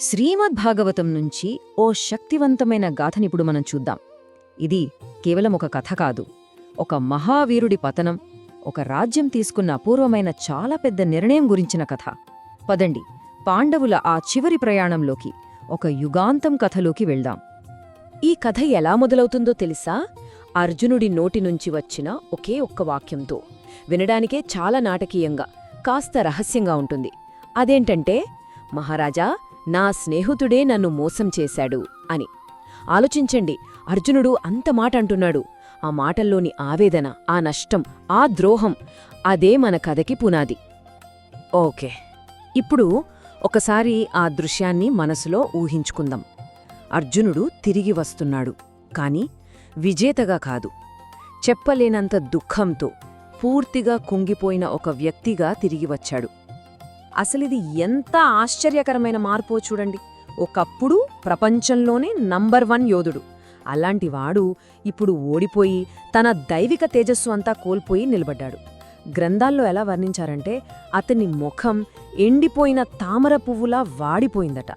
శ్రీమద్భాగవతం నుంచి ఓ శక్తివంతమైన గాథనిప్పుడు మనం చూద్దాం. ఇది కేవలం ఒక కథ కాదు. ఒక మహావీరుడి పతనం ఒక రాజ్యం తీసుకున్న అపూర్వమైన చాలా పెద్ద నిర్ణయం గురించిన కథ. పదండి పాండవుల ఆ చివరి ప్రయాణంలోకి ఒక యుగాంతం కథలోకి వెళ్దాం. ఈ కథ ఎలా మొదలవుతుందో తెలుసా? అర్జునుడి నోటి నుంచి వచ్చిన ఒకే ఒక్క వాక్యంతో. వినడానికే చాలా నాటకీయంగా కాస్త రహస్యంగా ఉంటుంది. అదేంటంటే మహారాజా నా స్నేహితుడే నన్ను మోసం చేశాడు అని. ఆలోచించండి అర్జునుడు అంత మాట అంటున్నాడు. ఆ మాటల్లోని ఆవేదన ఆ నష్టం ఆ ద్రోహం అదే మన కథకి పునాది. ఓకే ఇప్పుడు ఒకసారి ఆ దృశ్యాన్ని మనసులో ఊహించుకుందాం. అర్జునుడు తిరిగి వస్తున్నాడు కాని విజేతగా కాదు. చెప్పలేనంత దుఃఖంతో పూర్తిగా కుంగిపోయిన ఒక వ్యక్తిగా తిరిగి వచ్చాడు. అసలిది ఎంత ఆశ్చర్యకరమైన మార్పో చూడండి. ఒకప్పుడు ప్రపంచంలోనే నంబర్ వన్ యోధుడు. అలాంటివాడు ఇప్పుడు ఓడిపోయి తన దైవిక తేజస్సు అంతా కోల్పోయి నిలబడ్డాడు. గ్రంథాల్లో ఎలా వర్ణించారంటే అతని ముఖం ఎండిపోయిన తామర పువ్వులా వాడిపోయిందట.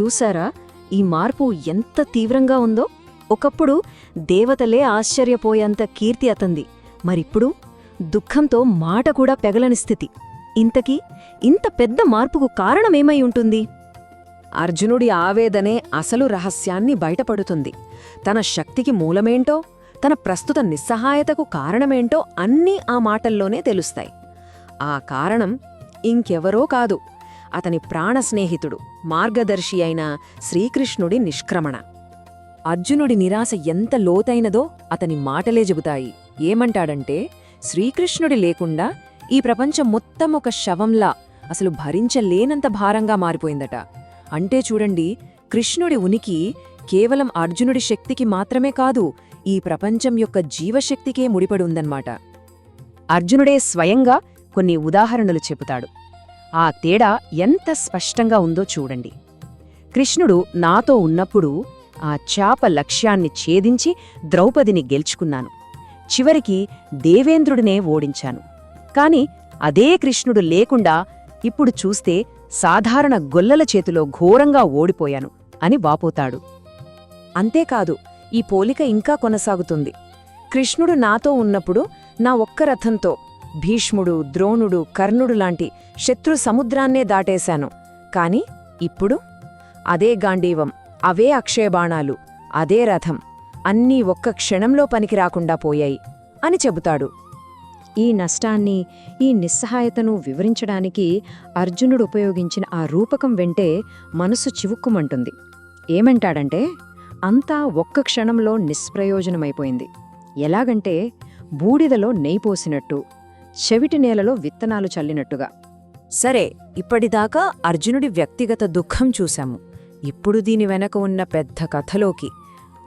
చూసారా ఈ మార్పు ఎంత తీవ్రంగా ఉందో? ఒకప్పుడు దేవతలే ఆశ్చర్యపోయేంత కీర్తి అతంది. మరిప్పుడు దుఃఖంతో మాట కూడా పెగలని స్థితి. ఇంతకీ ఇంత పెద్ద మార్పుకు కారణమేమై ఉంటుంది? అర్జునుడి ఆవేదనే అసలు రహస్యాన్ని బయటపడుతుంది. తన శక్తికి మూలమేంటో తన ప్రస్తుత నిస్సహాయతకు కారణమేంటో అన్నీ ఆ మాటల్లోనే తెలుస్తాయి. ఆ కారణం ఇంకెవరో కాదు అతని ప్రాణ స్నేహితుడు మార్గదర్శి అయిన శ్రీకృష్ణుడి నిష్క్రమణ. అర్జునుడి నిరాశ ఎంత లోతైనదో అతని మాటలే చెబుతాయి. ఏమంటాడంటే శ్రీకృష్ణుడి లేకుండా ఈ ప్రపంచం మొత్తం ఒక శవంలా అసలు భరించలేనంత భారంగా మారిపోయిందట. అంటే చూడండి కృష్ణుడి ఉనికి కేవలం అర్జునుడి శక్తికి మాత్రమే కాదు ఈ ప్రపంచం యొక్క జీవశక్తికే ముడిపడి ఉందన్నమాట అర్జునుడే స్వయంగా కొన్ని ఉదాహరణలు చెబుతాడు. ఆ తేడా ఎంత స్పష్టంగా ఉందో చూడండి. కృష్ణుడు నాతో ఉన్నప్పుడు ఆ చాప లక్ష్యాన్ని ఛేదించి ద్రౌపదిని గెలుచుకున్నాను. చివరికి దేవేంద్రుడినే ఓడించాను. కాని అదే కృష్ణుడు లేకుండా ఇప్పుడు చూస్తే సాధారణ గొల్లల చేతిలో ఘోరంగా ఓడిపోయాను అని వాపోతాడు. అంతేకాదు ఈ పోలిక ఇంకా కొనసాగుతుంది. కృష్ణుడు నాతో ఉన్నప్పుడు నా ఒక్క రథంతో భీష్ముడు ద్రోణుడు కర్ణుడు లాంటి శత్రు సముద్రాన్నే దాటేశాను. కాని ఇప్పుడు అదే గాంధీవం అవే అక్షయబాణాలు అదే రథం అన్నీ ఒక్క క్షణంలో పనికిరాకుండా పోయాయి అని చెబుతాడు. ఈ నష్టాన్ని ఈ నిస్సహాయతను వివరించడానికి అర్జునుడు ఉపయోగించిన ఆ రూపకం వెంటే మనసు చివుక్కుమంటుంది. ఏమంటాడంటే అంతా ఒక్క క్షణంలో నిష్ప్రయోజనమైపోయింది. ఎలాగంటే బూడిదలో నెయ్యి పోసినట్టు చెవిటి నేలలో విత్తనాలు చల్లినట్టుగా. సరే ఇప్పటిదాకా అర్జునుడి వ్యక్తిగత దుఃఖం చూశాము. ఇప్పుడు దీని వెనక ఉన్న పెద్ద కథలోకి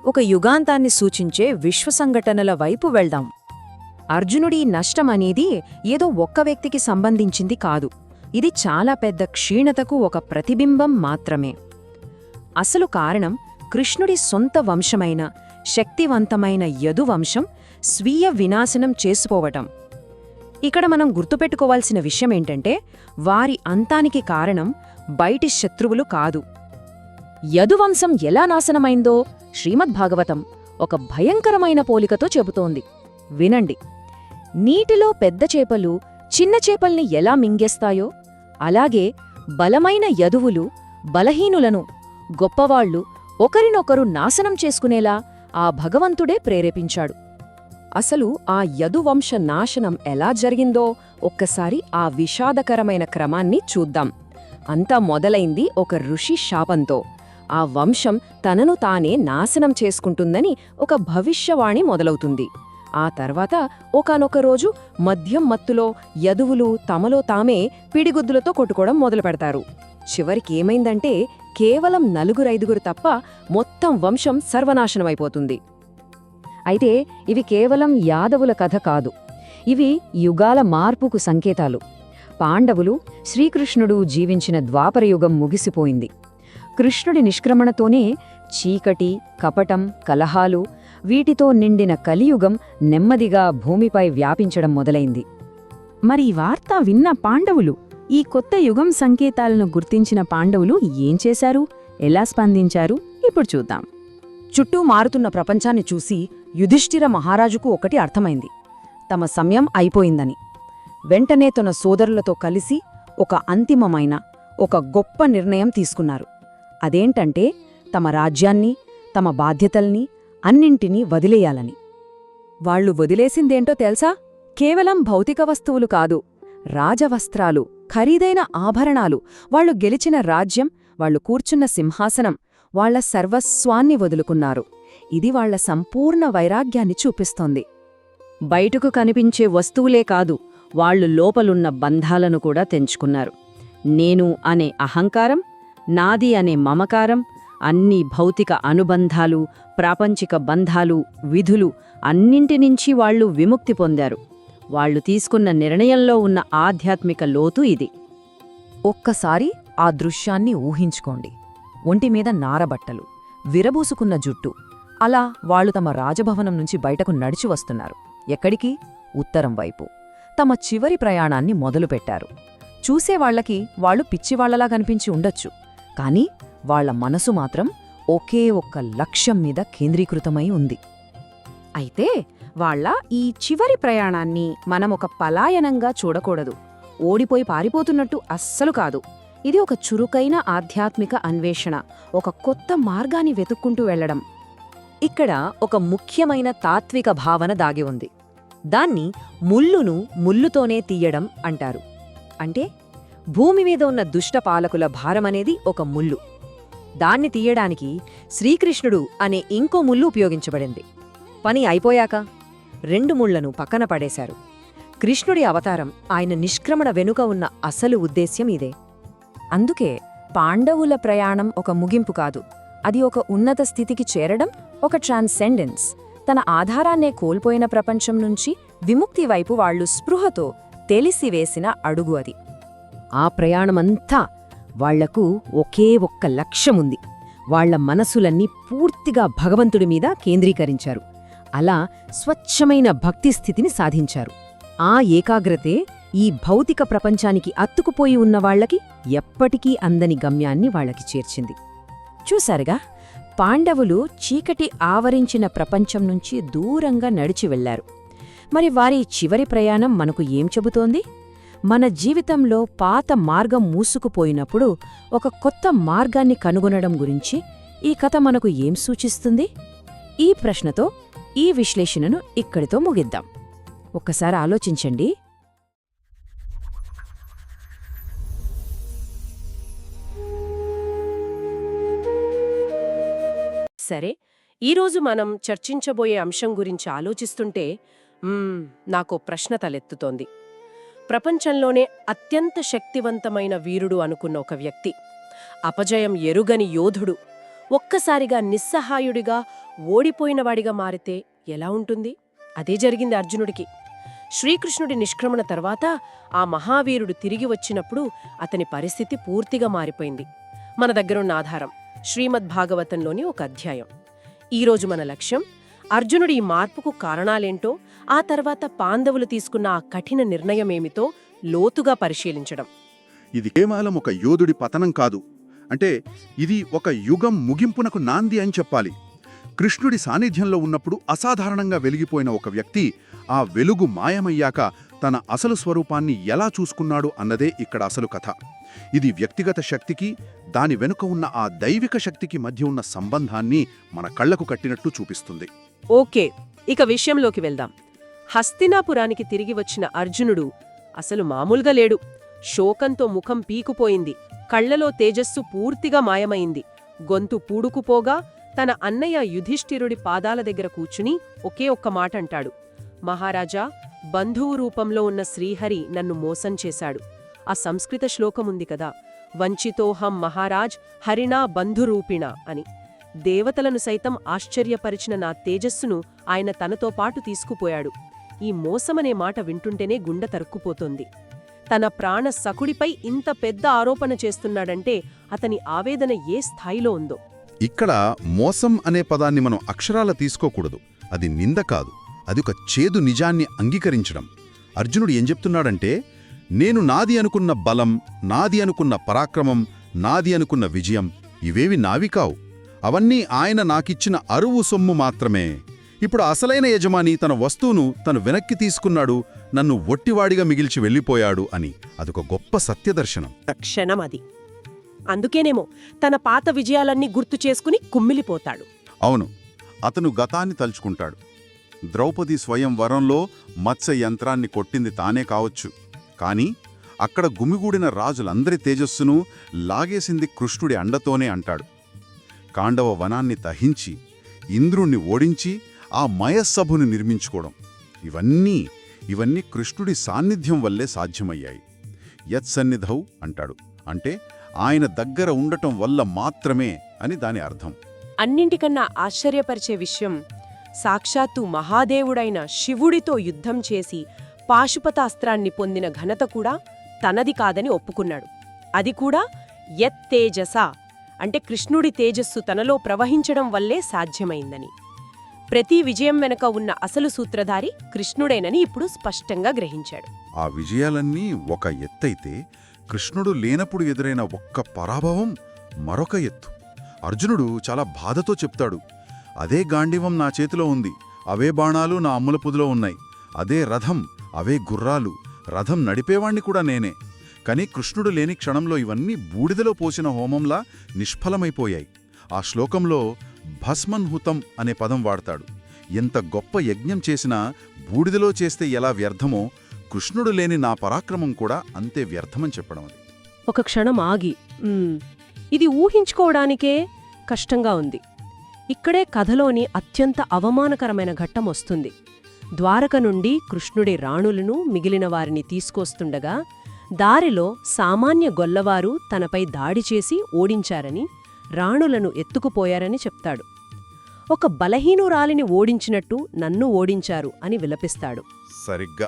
ఒక యుగాంతాన్ని సూచించే విశ్వ సంఘటనల వైపు వెళ్దాం. అర్జునుడి నష్టం అనేది ఏదో ఒక్క వ్యక్తికి సంబంధించింది కాదు. ఇది చాలా పెద్ద క్షీణతకు ఒక ప్రతిబింబం మాత్రమే. అసలు కారణం కృష్ణుడి సొంత వంశమైన శక్తివంతమైన యదువంశం స్వీయ వినాశనం చేసుకోవటం. ఇక్కడ మనం గుర్తుపెట్టుకోవాల్సిన విషయమేంటంటే వారి అంతానికి కారణం బయటి శత్రువులు కాదు. యదువంశం ఎలా నాశనమైందో శ్రీమద్భాగవతం ఒక భయంకరమైన పోలికతో చెబుతోంది. వినండి. నీటిలో పెద్ద చేపలు చిన్న చేపల్ని ఎలా మింగేస్తాయో అలాగే బలమైన యదువులు బలహీనులను గొప్పవాళ్ళు ఒకరినొకరు నాశనం చేసుకునేలా ఆ భగవంతుడే ప్రేరేపించాడు. అసలు ఆ యదువంశ నాశనం ఎలా జరిగిందో ఒక్కసారి ఆ విషాదకరమైన క్రమాన్ని చూద్దాం. అంతా మొదలైంది ఒక ఋషి శాపంతో. ఆ వంశం తనను తానే నాశనం చేసుకుంటుందని ఒక భవిష్యవాణి మొదలవుతుంది. ఆ తర్వాత ఒకానొక రోజు మద్యం మత్తులో యదువులు తమలో తామే పిడిగుద్దులతో కొట్టుకోవడం మొదలుపెడతారు. చివరికి ఏమైందంటే కేవలం నలుగురైదుగురు తప్ప మొత్తం వంశం సర్వనాశనమైపోతుంది. అయితే ఇవి కేవలం యాదవుల కథ కాదు. ఇవి యుగాల మార్పుకు సంకేతాలు. పాండవులు శ్రీకృష్ణుడు జీవించిన ద్వాపరయుగం ముగిసిపోయింది. కృష్ణుడి నిష్క్రమణతోనే చీకటి కపటం కలహాలు వీటితో నిండిన కలియుగం నెమ్మదిగా భూమిపై వ్యాపించడం మొదలైంది. మరి ఈ వార్త విన్న పాండవులు ఈ కొత్త యుగం సంకేతాలను గుర్తించిన పాండవులు ఏం చేశారు? ఎలా స్పందించారు? ఇప్పుడు చూద్దాం. చుట్టూ మారుతున్న ప్రపంచాన్ని చూసి యుధిష్ఠిర మహారాజుకు ఒకటి అర్థమైంది. తమ సమయం అయిపోయిందని. వెంటనే తన సోదరులతో కలిసి ఒక అంతిమమైన ఒక గొప్ప నిర్ణయం తీసుకున్నారు. అదేంటంటే తమ రాజ్యాన్ని తమ బాధ్యతల్ని అన్నింటినీ వదిలేయాలని. వాళ్ళు వదిలేసిందేంటో తెలుసా? కేవలం భౌతిక వస్తువులు కాదు రాజవస్త్రాలు ఖరీదైన ఆభరణాలు వాళ్ళు గెలిచిన రాజ్యం వాళ్ళు కూర్చున్న సింహాసనం వాళ్ళ సర్వస్వాన్ని వదులుకున్నారు. ఇది వాళ్ళ సంపూర్ణ వైరాగ్యాన్ని చూపిస్తోంది. బయటకు కనిపించే వస్తువులే కాదు వాళ్ళు లోపలున్న బంధాలను కూడా తెంచుకున్నారు. నేను అనే అహంకారం నాది అనే మమకారం అన్ని భౌతిక అనుబంధాలు ప్రాపంచిక బంధాలు విధులు అన్నింటి నుంచి వాళ్ళు విముక్తి పొందారు. వాళ్ళు తీసుకున్న నిర్ణయంలో ఉన్న ఆధ్యాత్మిక లోతు ఇది. ఒక్కసారి ఆ దృశ్యాన్ని ఊహించుకోండి. ఒంటిమీద నారబట్టలు విరబూసుకున్న జుట్టు అలా వాళ్ళు తమ రాజభవనం నుంచి బయటకు నడిచి వస్తున్నారు. ఎక్కడికి? ఉత్తరం వైపు. తమ చివరి ప్రయాణాన్ని మొదలుపెట్టారు. చూసేవాళ్ళకి వాళ్ళు పిచ్చివాళ్ళలా కనిపించి ఉండొచ్చు. కాని వాళ్ళ మనసు మాత్రం ఒకే ఒక్క లక్ష్యం మీద కేంద్రీకృతమై ఉంది. అయితే వాళ్ళ ఈ చివరి ప్రయాణాన్ని మనం ఒక పలాయనంగా చూడకూడదు. ఓడిపోయి పారిపోతున్నట్టు అస్సలు కాదు. ఇది ఒక చురుకైన ఆధ్యాత్మిక అన్వేషణ ఒక కొత్త మార్గాన్ని వెతుక్కుంటూ వెళ్ళడం ఇక్కడ ఒక ముఖ్యమైన తాత్విక భావన దాగి ఉంది. దాన్ని ముల్లును ముల్లుతోనే తీయడం అంటారు. అంటే భూమి మీద ఉన్న దుష్ట పాలకుల భారమనేది ఒక ముల్లు దాన్ని తీయడానికి శ్రీకృష్ణుడు అనే ఇంకో ముల్లు ఉపయోగించబడింది. పని అయిపోయాక రెండు ముళ్ళను పక్కన పడేశారు. కృష్ణుడి అవతారం ఆయన నిష్క్రమణ వెనుక ఉన్న అసలు ఉద్దేశ్యం ఇదే. అందుకే పాండవుల ప్రయాణం ఒక ముగింపు కాదు. అది ఒక ఉన్నత స్థితికి చేరడం ఒక ట్రాన్సెండెన్స్. తన ఆధారాన్నే కోల్పోయిన ప్రపంచం నుంచి విముక్తి వైపు వాళ్ళు స్పృహతో తెలిసివేసిన అడుగు అది. ఆ ప్రయాణమంతా వాళ్ళకు ఒకే ఒక్క లక్ష్యముంది. వాళ్ళ మనసులన్నీ పూర్తిగా భగవంతుడి మీద కేంద్రీకరించారు. అలా స్వచ్ఛమైన భక్తి స్థితిని సాధించారు. ఆ ఏకాగ్రతే ఈ భౌతిక ప్రపంచానికి అత్తుకుపోయి ఉన్న వాళ్ళకి ఎప్పటికీ అందని గమ్యాన్ని వాళ్ళకి చేర్చింది. చూశారుగా పాండవులు చీకటి ఆవరించిన ప్రపంచం నుంచి దూరంగా నడిచి వెళ్ళారు. మరి వారి చివరి ప్రయాణం మనకు ఏం చెబుతోంది? మన జీవితంలో పాత మార్గం మూసుకుపోయినప్పుడు ఒక కొత్త మార్గాన్ని కనుగొనడం గురించి ఈ కథ మనకు ఏం సూచిస్తుంది? ఈ ప్రశ్నతో ఈ విశ్లేషణను ఇక్కడితో ముగిద్దాం. ఒక్కసారి ఆలోచించండి. సరే ఈరోజు మనం చర్చించబోయే అంశం గురించి ఆలోచిస్తుంటే నాకు నాకో ప్రశ్న తలెత్తుతోంది. ప్రపంచంలోనే అత్యంత శక్తివంతమైన వీరుడు అనుకున్న ఒక వ్యక్తి. అపజయం ఎరుగని యోధుడు. ఒక్కసారిగా నిస్సహాయుడిగా ఓడిపోయినవాడిగా మారితే ఎలా ఉంటుంది? అదే జరిగింది అర్జునుడికి. శ్రీకృష్ణుడి నిష్క్రమణ తర్వాత ఆ మహావీరుడు తిరిగి వచ్చినప్పుడు అతని పరిస్థితి పూర్తిగా మారిపోయింది. మన దగ్గరున్న ఆధారం. శ్రీమద్భాగవతంలోని ఒక అధ్యాయం. ఈరోజు మన లక్ష్యం అర్జునుడి ఈ మార్పుకు కారణాలేంటో ఆ తర్వాత పాండవులు తీసుకున్న ఆ కఠిన నిర్ణయమేమితో లోతుగా పరిశీలించడం. ఇది కేవలం ఒక యోధుడి పతనం కాదు. అంటే ఇది ఒక యుగం ముగింపునకు నాంది అని చెప్పాలి. కృష్ణుడి సాన్నిధ్యంలో ఉన్నప్పుడు అసాధారణంగా వెలిగిపోయిన ఒక వ్యక్తి ఆ వెలుగు మాయమయ్యాక తన అసలు స్వరూపాన్ని ఎలా చూసుకున్నాడు అన్నదే ఇక్కడ అసలు కథ. ఇది వ్యక్తిగత శక్తికి దాని వెనుక ఉన్న ఆ దైవిక శక్తికి మధ్య ఉన్న సంబంధాన్ని మన కళ్ళకు కట్టినట్టు చూపిస్తుంది. ఓకే ఇక విషయంలోకి వెళ్దాం. హస్తినాపురానికి తిరిగి వచ్చిన అర్జునుడు అసలు మామూలుగా లేడు. శోకంతో ముఖం పీకుపోయింది. కళ్ళలో తేజస్సు పూర్తిగా మాయమైంది. గొంతు పూడుకుపోగా తన అన్నయ్య యుధిష్ఠిరుడి పాదాల దగ్గర కూర్చుని ఒకే ఒక్క మాట అంటాడు మహారాజా బంధువు రూపంలో ఉన్న శ్రీహరి నన్ను మోసం చేశాడు. ఆ సంస్కృత శ్లోకముంది కదా. వంచితోహం మహారాజ్ హరిణా బంధురూపిణ అని. దేవతలను సైతం ఆశ్చర్యపరిచిన నా తేజస్సును ఆయన తనతో పాటు తీసుకుపోయాడు. ఈ మోసమనే మాట వింటుంటేనే గుండె తరుక్కుపోతోంది. తన ప్రాణ సకుడిపై ఇంత పెద్ద ఆరోపణ చేస్తున్నాడంటే అతని ఆవేదన ఏ స్థాయిలో ఉందో. ఇక్కడ మోసం అనే పదాన్ని మనం అక్షరాల తీసుకోకూడదు. అది నింద కాదు. అది ఒక చేదు నిజాన్ని అంగీకరించడం. అర్జునుడు ఏం చెప్తున్నాడంటే నేను నాది అనుకున్న బలం నాది అనుకున్న పరాక్రమం నాది అనుకున్న విజయం ఇవేవి నావి కావు. అవన్నీ ఆయన నాకిచ్చిన అరువు సొమ్ము మాత్రమే. ఇప్పుడు అసలైన యజమాని తన వస్తువును తను వెనక్కి తీసుకున్నాడు నన్ను ఒట్టివాడిగా మిగిల్చి వెళ్ళిపోయాడు అని. అదొక గొప్ప సత్యదర్శనం. క్షణం అది. అందుకేనేమో తన పాత విజయాలన్నీ గుర్తు చేసుకుని కుమ్మిలిపోతాడు. అవును అతను గతాన్ని తలుచుకుంటాడు. ద్రౌపది స్వయంవరంలో మత్స్య యంత్రాన్ని కొట్టింది తానే కావచ్చు. కాని అక్కడ గుమిగూడిన రాజులందరి తేజస్సును లాగేసింది కృష్ణుడి అండతోనే అంటాడు. కాండవ వనాన్ని దహించి ఇంద్రుణ్ణి ఓడించి ఆ మయస్సభుని నిర్మించుకోవడం. ఇవన్నీ ఇవన్నీ కృష్ణుడి సాన్నిధ్యం వల్లే సాధ్యమయ్యాయి. యత్సన్నిధౌ అంటాడు. అంటే ఆయన దగ్గర ఉండటం వల్ల మాత్రమే అని దాని అర్థం. అన్నింటికన్నా ఆశ్చర్యపరిచే విషయం సాక్షాత్తు మహాదేవుడైన శివుడితో యుద్ధం చేసి పాశుపతాస్త్రాన్ని పొందిన ఘనత కూడా తనది కాదని ఒప్పుకున్నాడు. అది కూడా యత్తేజస అంటే కృష్ణుడి తేజస్సు తనలో ప్రవహించడం వల్లే సాధ్యమైందని. ప్రతి విజయం వెనక ఉన్న అసలు సూత్రధారి కృష్ణుడేనని ఇప్పుడు స్పష్టంగా గ్రహించాడు. ఆ విజయాలన్నీ ఒక ఎత్తైతే కృష్ణుడు లేనప్పుడు ఎదురైన ఒక్క పరాభవం మరొక ఎత్తు. అర్జునుడు చాలా బాధతో చెప్తాడు అదే గాండివం నా చేతిలో ఉంది అవే బాణాలు నా అమ్ముల ఉన్నాయి అదే రథం అవే గుర్రాలు. రథం నడిపేవాణ్ణి కూడా నేనే. కానీ కృష్ణుడు లేని క్షణంలో ఇవన్నీ బూడిదలో పోసిన హోమంలా నిష్ఫలమైపోయాయి. ఆ శ్లోకంలో భస్మన్హుతం అనే పదం వాడతాడు. ఎంత గొప్ప యజ్ఞం చేసినా బూడిదలో చేస్తే ఎలా వ్యర్థమో కృష్ణుడు లేని నా పరాక్రమం కూడా అంతే వ్యర్థమని చెప్పడం అది. ఒక క్షణం ఆగి ఇది ఊహించుకోవడానికే కష్టంగా ఉంది. ఇక్కడే కథలోని అత్యంత అవమానకరమైన ఘట్టం వస్తుంది. ద్వారక నుండి కృష్ణుడి రాణులను మిగిలిన వారిని తీసుకొస్తుండగా దారిలో సామాన్య గొల్లవారు తనపై దాడి చేసి ఓడించారని రాణులను ఎత్తుకుపోయారని చెప్తాడు. ఒక బలహీనురాలిని ఓడించినట్టు నన్ను ఓడించారు అని విలపిస్తాడు. సరిగ్గా.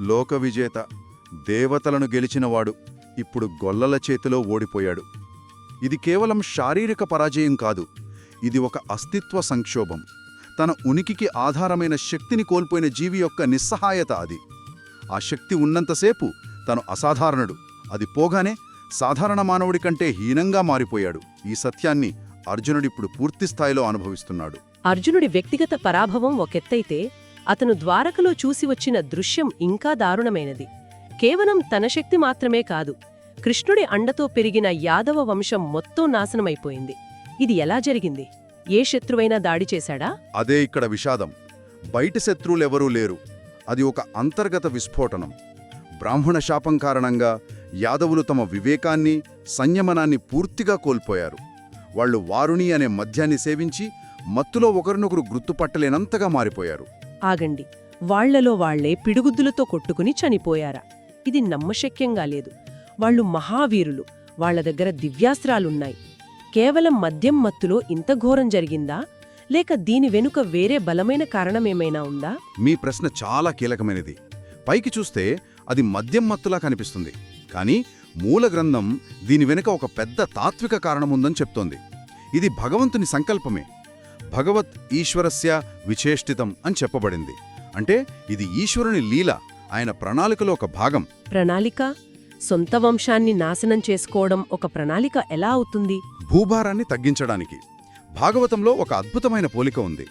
లోక విజేత దేవతలను గెలిచినవాడు ఇప్పుడు గొల్లల చేతిలో ఓడిపోయాడు. ఇది కేవలం శారీరక పరాజయం కాదు ఇది ఒక అస్తిత్వ సంక్షోభం. తన ఉనికికి ఆధారమైన శక్తిని కోల్పోయిన జీవి యొక్క నిస్సహాయత అది. ఆ శక్తి ఉన్నంతసేపు తను అసాధారణుడు. అది పోగానే సాధారణ మానవుడి కంటే హీనంగా మారిపోయాడు. ఈ సత్యాన్ని అర్జునుడిప్పుడు పూర్తిస్థాయిలో అనుభవిస్తున్నాడు. అర్జునుడి వ్యక్తిగత పరాభవం ఒకెత్తైతే అతను ద్వారకలో చూసి వచ్చిన దృశ్యం ఇంకా దారుణమైనది. కేవలం తన శక్తి మాత్రమే కాదు కృష్ణుడి అండతో పెరిగిన యాదవ వంశం మొత్తం నాశనమైపోయింది. ఇది ఎలా జరిగింది? ఏ శత్రువైనా దాడి చేశాడా? అదే ఇక్కడ విషాదం. బయటి శత్రువులెవరూ లేరు. అది ఒక అంతర్గత విస్ఫోటనం. బ్రాహ్మణ శాపం కారణంగా యాదవులు తమ వివేకాన్ని సంయమనాన్ని పూర్తిగా కోల్పోయారు. వాళ్ళు వారుణి అనే మద్యాన్ని సేవించి మత్తులో ఒకరినొకరు గుర్తుపట్టలేనంతగా మారిపోయారు. ఆగండి. వాళ్ళలో వాళ్ళే పిడుగుద్దులతో కొట్టుకుని చనిపోయారా? ఇది నమ్మశక్యంగా లేదు. వాళ్ళు మహావీరులు. వాళ్ళ దగ్గర దివ్యాస్త్రాలున్నాయి. కేవలం మద్యం మత్తులో ఇంత ఘోరం జరిగిందా? లేక దీని వెనుక వేరే బలమైన కారణమేమైనా ఉందా? మీ ప్రశ్న చాలా కీలకమైనది. పైకి చూస్తే అది మద్యం మత్తులా కనిపిస్తుంది. కానీ మూల గ్రంథం దీని వెనుక ఒక పెద్ద తాత్విక కారణముందని చెప్తోంది. ఇది భగవంతుని సంకల్పమే. భగవత్ ఈశ్వరస్య విచేష్టితం అని చెప్పబడింది. అంటే ఇది ఈశ్వరుని లీల ఆయన ప్రణాళికలో ఒక భాగం. ప్రణాళిక? సొంత వంశాన్ని నాశనం చేసుకోవడం ఒక ప్రణాళిక ఎలా అవుతుంది? భూభారాన్ని తగ్గించడానికి భాగవతంలో ఒక అద్భుతమైన పోలిక ఉంది.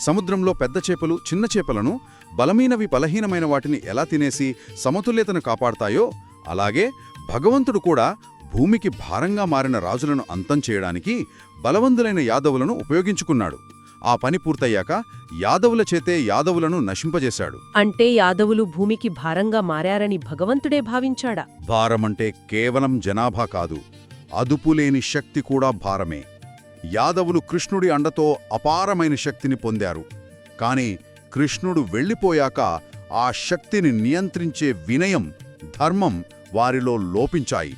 సముద్రంలో పెద్ద చేపలు చిన్న చేపలను బలమైనవి బలహీనమైన వాటిని ఎలా తినేసి సమతుల్యతను కాపాడతాయో అలాగే భగవంతుడు కూడా భూమికి భారంగా మారిన రాజులను అంతం చేయడానికి బలవంతులైన యాదవులను ఉపయోగించుకున్నాడు. ఆ పని పూర్తయ్యాక యాదవుల చేతే యాదవులను నశింపజేశాడు. అంటే యాదవులు భూమికి భారంగా మారారని భగవంతుడే భావించాడా? భారమంటే కేవలం జనాభా కాదు అదుపులేని శక్తి కూడా భారమే. యాదవులు కృష్ణుడి అండతో అపారమైన శక్తిని పొందారు. కాని కృష్ణుడు వెళ్ళిపోయాక ఆ శక్తిని నియంత్రించే వినయం ధర్మం వారిలో లోపించాయి.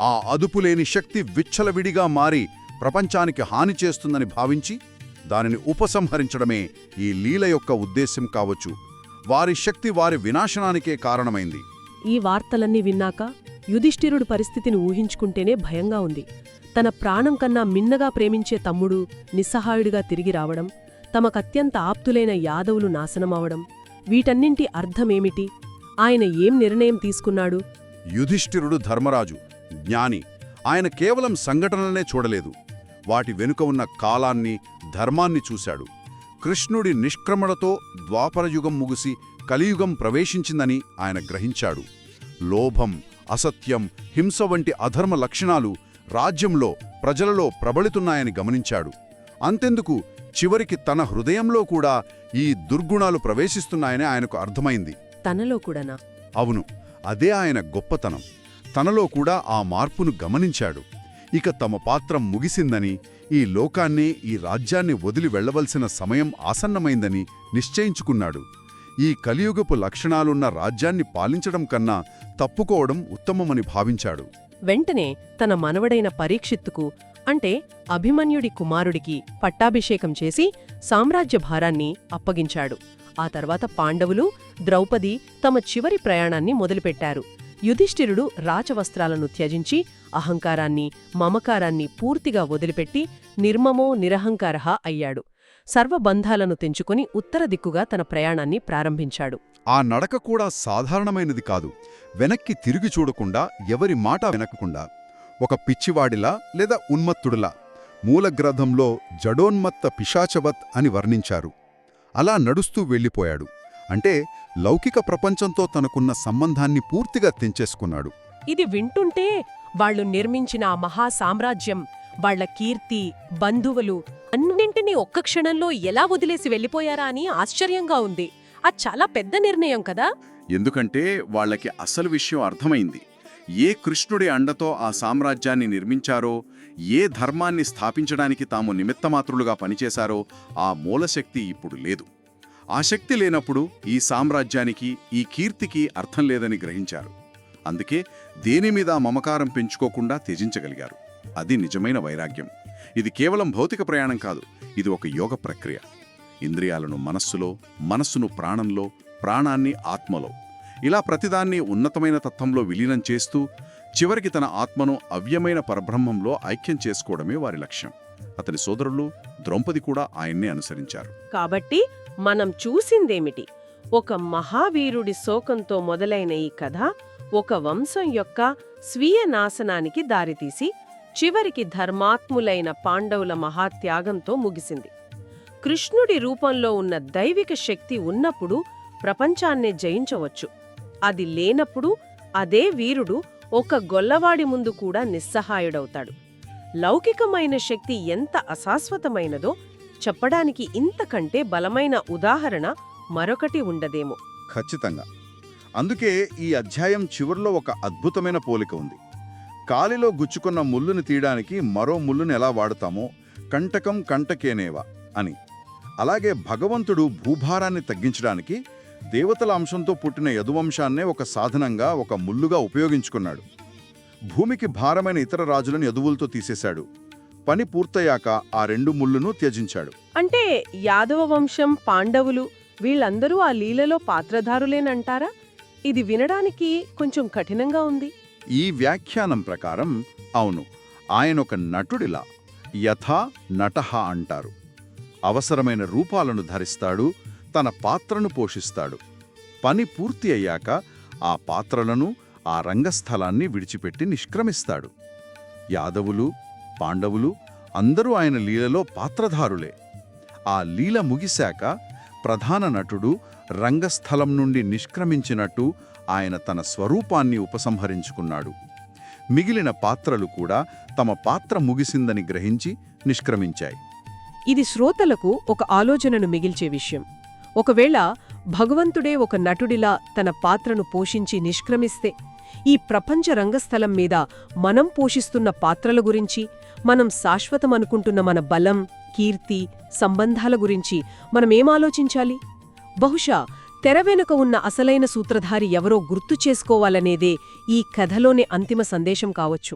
ఆ అదుపులేని శక్తి విచ్చలవిడిగా మారి ప్రపంచానికి హాని చేస్తుందని భావించి దానిని ఉపసంహరించడమే ఈ లీల యొక్క ఉద్దేశ్యం కావచ్చు. వారి శక్తి వారి వినాశనానికే కారణమైంది. ఈ వార్తలన్నీ విన్నాక యుధిష్ఠిరుడు పరిస్థితిని ఊహించుకుంటేనే భయంగా ఉంది. తన ప్రాణం కన్నా మిన్నగా ప్రేమించే తమ్ముడు నిస్సహాయుడిగా తిరిగి రావడం తమకత్యంత ఆప్తులైన యాదవులు నాశనమవడం వీటన్నింటి అర్థమేమిటి? ఆయన ఏం నిర్ణయం తీసుకున్నాడు? యుధిష్ఠిరుడు ధర్మరాజు జ్ఞాని. ఆయన కేవలం సంఘటనలనే చూడలేదు. వాటి వెనుక ఉన్న కాలాన్ని ధర్మాన్ని చూశాడు. కృష్ణుడి నిష్క్రమణతో ద్వాపరయుగం ముగిసి కలియుగం ప్రవేశించిందని ఆయన గ్రహించాడు. లోభం అసత్యం హింస వంటి అధర్మ లక్షణాలు రాజ్యంలో ప్రజలలో ప్రబలుతున్నాయని గమనించాడు. అంతెందుకు? చివరికి తన హృదయంలో కూడా ఈ దుర్గుణాలు ప్రవేశిస్తున్నాయని ఆయనకు అర్థమైంది. తనలో కూడానా? అవును అదే ఆయన గొప్పతనం. తనలో కూడా ఆ మార్పును గమనించాడు. ఇక తమ పాత్ర ముగిసిందని ఈ లోకాన్ని ఈ రాజ్యాన్ని వదిలి వెళ్ళవలసిన సమయం ఆసన్నమైందని నిశ్చయించుకున్నాడు. ఈ కలియుగపు లక్షణాలున్న రాజ్యాన్ని పాలించడం కన్నా తప్పుకోవడం ఉత్తమమని భావించాడు. వెంటనే తన మనవడైన పరీక్షిత్తుకు అంటే అభిమన్యుడి కుమారుడికి పట్టాభిషేకం చేసి సామ్రాజ్య భారాన్ని అప్పగించాడు. ఆ తర్వాత పాండవులు ద్రౌపది తమ చివరి ప్రయాణాన్ని మొదలుపెట్టారు. యుధిష్ఠిరుడు రాచవస్త్రాలను త్యజించి అహంకారాన్ని మమకారాన్ని పూర్తిగా వదిలిపెట్టి నిర్మమో నిరహంకారః అయ్యాడు. సర్వబంధాలను తెంచుకొని ఉత్తర దిక్కుగా తన ప్రయాణాన్ని ప్రారంభించాడు. ఆ నడక కూడా సాధారణమైనది కాదు. వెనక్కి తిరిగి చూడకుండా ఎవరి మాట వెనకకుండా. ఒక పిచ్చివాడిలా లేదా ఉన్మత్తుడిలా. మూలగ్రంథంలో జడోన్మత్త పిశాచవత్ అని వర్ణించారు. అలా నడుస్తూ వెళ్ళిపోయాడు. అంటే లౌకిక ప్రపంచంతో తనకున్న సంబంధాన్ని పూర్తిగా తెంచేసుకున్నాడు. ఇది వింటుంటే వాళ్ళు నిర్మించిన ఆ మహా సామ్రాజ్యం వాళ్ళ కీర్తి బంధువులు అన్నింటినీ ఒక్క క్షణంలో ఎలా వదిలేసి వెళ్ళిపోయారా అని ఆశ్చర్యంగా ఉంది. అది చాలా పెద్ద నిర్ణయం కదా? ఎందుకంటే వాళ్ళకి అసలు విషయం అర్థమైంది. ఏ కృష్ణుడి అండతో ఆ సామ్రాజ్యాన్ని నిర్మించారో ఏ ధర్మాన్ని స్థాపించడానికి తాము నిమిత్తమాత్రులుగా పనిచేశారో ఆ మూలశక్తి ఇప్పుడు లేదు. ఆ శక్తి లేనప్పుడు ఈ సామ్రాజ్యానికి ఈ కీర్తికి అర్థం లేదని గ్రహించారు. అందుకే దేని మీద మమకారం పెంచుకోకుండా త్యజించగలిగారు? అది నిజమైన వైరాగ్యం. ఇది కేవలం భౌతిక ప్రయాణం కాదు ఇది ఒక యోగ ప్రక్రియ. ఇంద్రియాలను మనస్సులో మనస్సును ప్రాణంలో ప్రాణాన్ని ఆత్మలో. ఇలా ప్రతిదాన్ని ఉన్నతమైన తత్వంలో విలీనం చేస్తూ చివరికి తన ఆత్మను అవ్యమైన పరబ్రహ్మంలో ఐక్యం చేసుకోవడమే వారి లక్ష్యం. అతని సోదరులు ద్రౌపది కూడా ఆయన్నే అనుసరించారు. కాబట్టి మనం చూసిందేమిటి? ఒక మహావీరుడి శోకంతో మొదలైన ఈ కథ ఒక వంశం యొక్క స్వీయ నాశనానికి దారితీసి చివరికి ధర్మాత్ములైన పాండవుల మహాత్యాగంతో ముగిసింది. కృష్ణుడి రూపంలో ఉన్న దైవిక శక్తి ఉన్నప్పుడు ప్రపంచాన్నే జయించవచ్చు. అది లేనప్పుడు అదే వీరుడు ఒక గొల్లవాడి ముందు కూడా నిస్సహాయుడవుతాడు. లౌకికమైన శక్తి ఎంత అశాశ్వతమైనదో చెప్పడానికి ఇంతకంటే బలమైన ఉదాహరణ మరొకటి ఉండదేమో. ఖచ్చితంగా. అందుకే ఈ అధ్యాయం చివరిలో ఒక అద్భుతమైన పోలిక ఉంది. కాలిలో గుచ్చుకున్న ముళ్ళుని తీయడానికి మరో ముళ్ళుని ఎలా వాడతామో కంటకం కంటకేనేవా అని. అలాగే భగవంతుడు భూభారాన్ని తగ్గించడానికి దేవతల అంశంతో పుట్టిన యదువంశాన్నే ఒక సాధనంగా ఒక ముల్లుగా ఉపయోగించుకున్నాడు. భూమికి భారమైన ఇతర రాజులను యదువులతో తీసేశాడు. పని పూర్తయ్యాక ఆ రెండు ముళ్ళును త్యజించాడు. అంటే యాదవ వంశం పాండవులు వీళ్ళందరూ ఆ లీలలో పాత్రధారులేనంటారా? ఇది వినడానికి కొంచెం కఠినంగా ఉంది. ఈ వ్యాఖ్యానం ప్రకారం అవును ఆయన ఒక నటుడిలా యథా నటహ అంటారు. అవసరమైన రూపాలను ధరిస్తాడు తన పాత్రను పోషిస్తాడు. పని పూర్తి అయ్యాక ఆ పాత్రలను ఆ రంగస్థలాన్ని విడిచిపెట్టి నిష్క్రమిస్తాడు. యాదవులు పాండవులు అందరూ ఆయన లీలలో పాత్రధారులే. ఆ లీల ముగిశాక ప్రధాన నటుడు రంగస్థలం నుండి నిష్క్రమించినట్టు ఆయన తన స్వరూపాన్ని ఉపసంహరించుకున్నాడు. మిగిలిన పాత్రలు కూడా తమ పాత్ర ముగిసిందని గ్రహించి నిష్క్రమించాయి. ఇది శ్రోతలకు ఒక ఆలోచనను మిగిల్చే విషయం. ఒకవేళ భగవంతుడే ఒక నటుడిలా తన పాత్రను పోషించి నిష్క్రమిస్తే ఈ ప్రపంచ రంగస్థలం మీద మనం పోషిస్తున్న పాత్రల గురించి మనం శాశ్వతమనుకుంటున్న మన బలం కీర్తి సంబంధాల గురించి మనమేం ఆలోచించాలి బహుశా తెర వెనుక ఉన్న అసలైన సూత్రధారి ఎవరో గుర్తు చేసుకోవాలనేదే ఈ కథలోని అంతిమ సందేశం కావచ్చు.